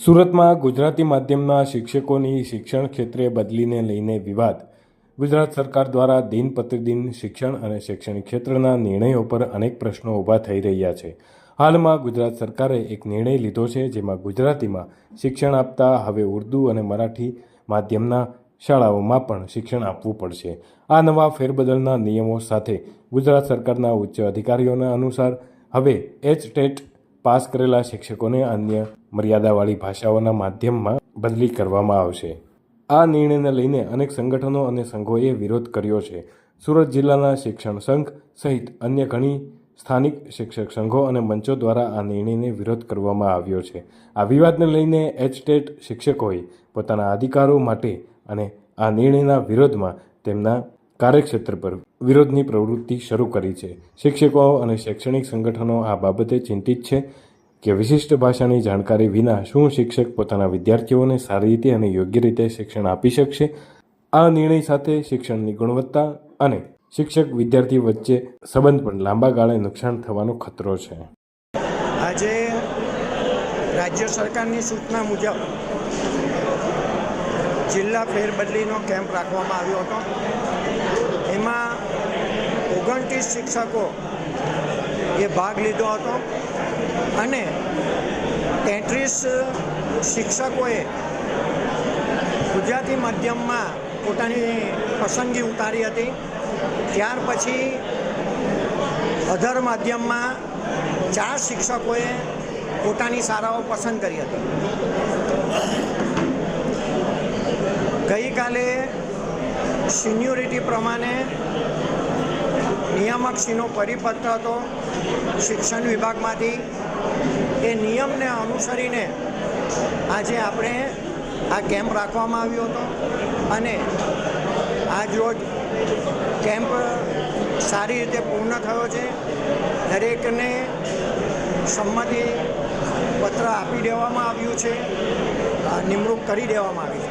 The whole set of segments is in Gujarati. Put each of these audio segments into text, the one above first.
સુરતમાં ગુજરાતી માધ્યમના શિક્ષકોની શિક્ષણ ક્ષેત્રે બદલીને લઈને વિવાદ. ગુજરાત સરકાર દ્વારા દિન પ્રતિદિન શિક્ષણ અને શૈક્ષણિક ક્ષેત્રના નિર્ણયો પર અનેક પ્રશ્નો ઊભા થઈ રહ્યા છે. હાલમાં ગુજરાત સરકારે એક નિર્ણય લીધો છે, જેમાં ગુજરાતીમાં શિક્ષણ આપતા હવે ઉર્દૂ અને મરાઠી માધ્યમના શાળાઓમાં પણ શિક્ષણ આપવું પડશે. આ નવા ફેરબદલના નિયમો સાથે ગુજરાત સરકારના ઉચ્ચ અધિકારીઓના અનુસાર હવે એચ ટેટ પાસ કરેલા શિક્ષકોને અન્ય મર્યાદાવાળી ભાષાઓના માધ્યમમાં બદલી કરવામાં આવશે. આ નિર્ણયને લઈને અનેક સંગઠનો અને સંઘોએ વિરોધ કર્યો છે. સુરત જિલ્લાના શિક્ષણ સંઘ સહિત અન્ય ઘણી સ્થાનિક શિક્ષક સંઘો અને મંચો દ્વારા આ નિર્ણયને વિરોધ કરવામાં આવ્યો છે. આ વિવાદને લઈને એચટેટ શિક્ષકોએ પોતાના અધિકારો માટે અને આ નિર્ણયના વિરોધમાં તેમના કાર્યક્ષેત્ર પર વિરોધની પ્રવૃત્તિ શરૂ કરી છે. શિક્ષકો અને શૈક્ષણિક સંગઠનો આ બાબતે ચિંતિત છે કે વિશિષ્ટ ભાષાની જાણકારી વિના શું શિક્ષક પોતાના વિદ્યાર્થીઓને સારી રીતે અને યોગ્ય રીતે શિક્ષણ આપી શકશે? આ નિર્ણય સાથે શિક્ષણની ગુણવત્તા અને શિક્ષક વિદ્યાર્થી વચ્ચે સંબંધ પણ લાંબા ગાળે નુકસાન થવાનો ખતરો છે. આજે રાજ્ય સરકારની સૂચના મુજબ જિલ્લા ફેરબદલીનો કેમ્પ રાખવામાં આવ્યો હતો. એમાં ઓગણત્રીસ શિક્ષકો એ ભાગ લીધો હતો અને તેત્રીસ શિક્ષકોએ ગુજરાતી માધ્યમમાં પોતાની પસંદગી ઉતારી હતી. ત્યાર પછી અધર માધ્યમમાં ચાર શિક્ષકોએ પોતાની શાળાઓ પસંદ કરી હતી. ગઈકાલે સિન્યોરિટી પ્રમાણે નિયામકશ્રીનો પરિપત્ર હતો શિક્ષણ વિભાગમાંથી. એ નિયમને અનુસરીને આજે આપણે આ કેમ્પ રાખવામાં આવ્યો હતો અને આજ રોજ કેમ્પ સારી રીતે પૂર્ણ થયો છે. દરેકને સંમતિ પત્ર આપી દેવામાં આવ્યું છે નિમણૂક કરી દેવામાં આવી છે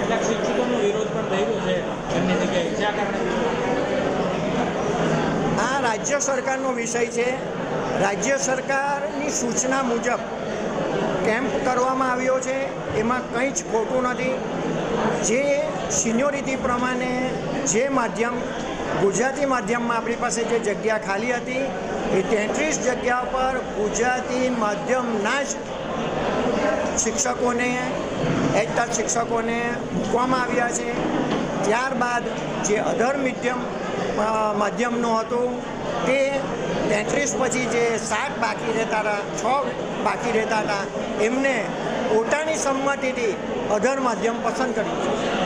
કેટલાક શિક્ષકોનો વિરોધ પણ થઈ રહ્યો છે એમની જગ્યાએ શા કારણે આ રાજ્ય સરકારનો વિષય છે. રાજ્ય સરકારની સૂચના મુજબ કેમ્પ કરવામાં આવ્યો છે. એમાં કંઈ જ ખોટું નથી. જે સિનિયોરિટી પ્રમાણે જે માધ્યમ, ગુજરાતી માધ્યમમાં આપણી પાસે જે જગ્યા ખાલી હતી, એ તેત્રીસ જગ્યા પર ગુજરાતી માધ્યમના જ શિક્ષકોને એડતા શિક્ષકોને મૂકવામાં આવ્યા છે. ત્યારબાદ જે અધર મીડિયમ માધ્યમનું હતું તે તેત્રીસ પછી જે સાત બાકી રહેતા હતા, છ બાકી રહેતા હતા, એમને પોતાની સંમતિથી અધર માધ્યમ પસંદ કર્યું. છે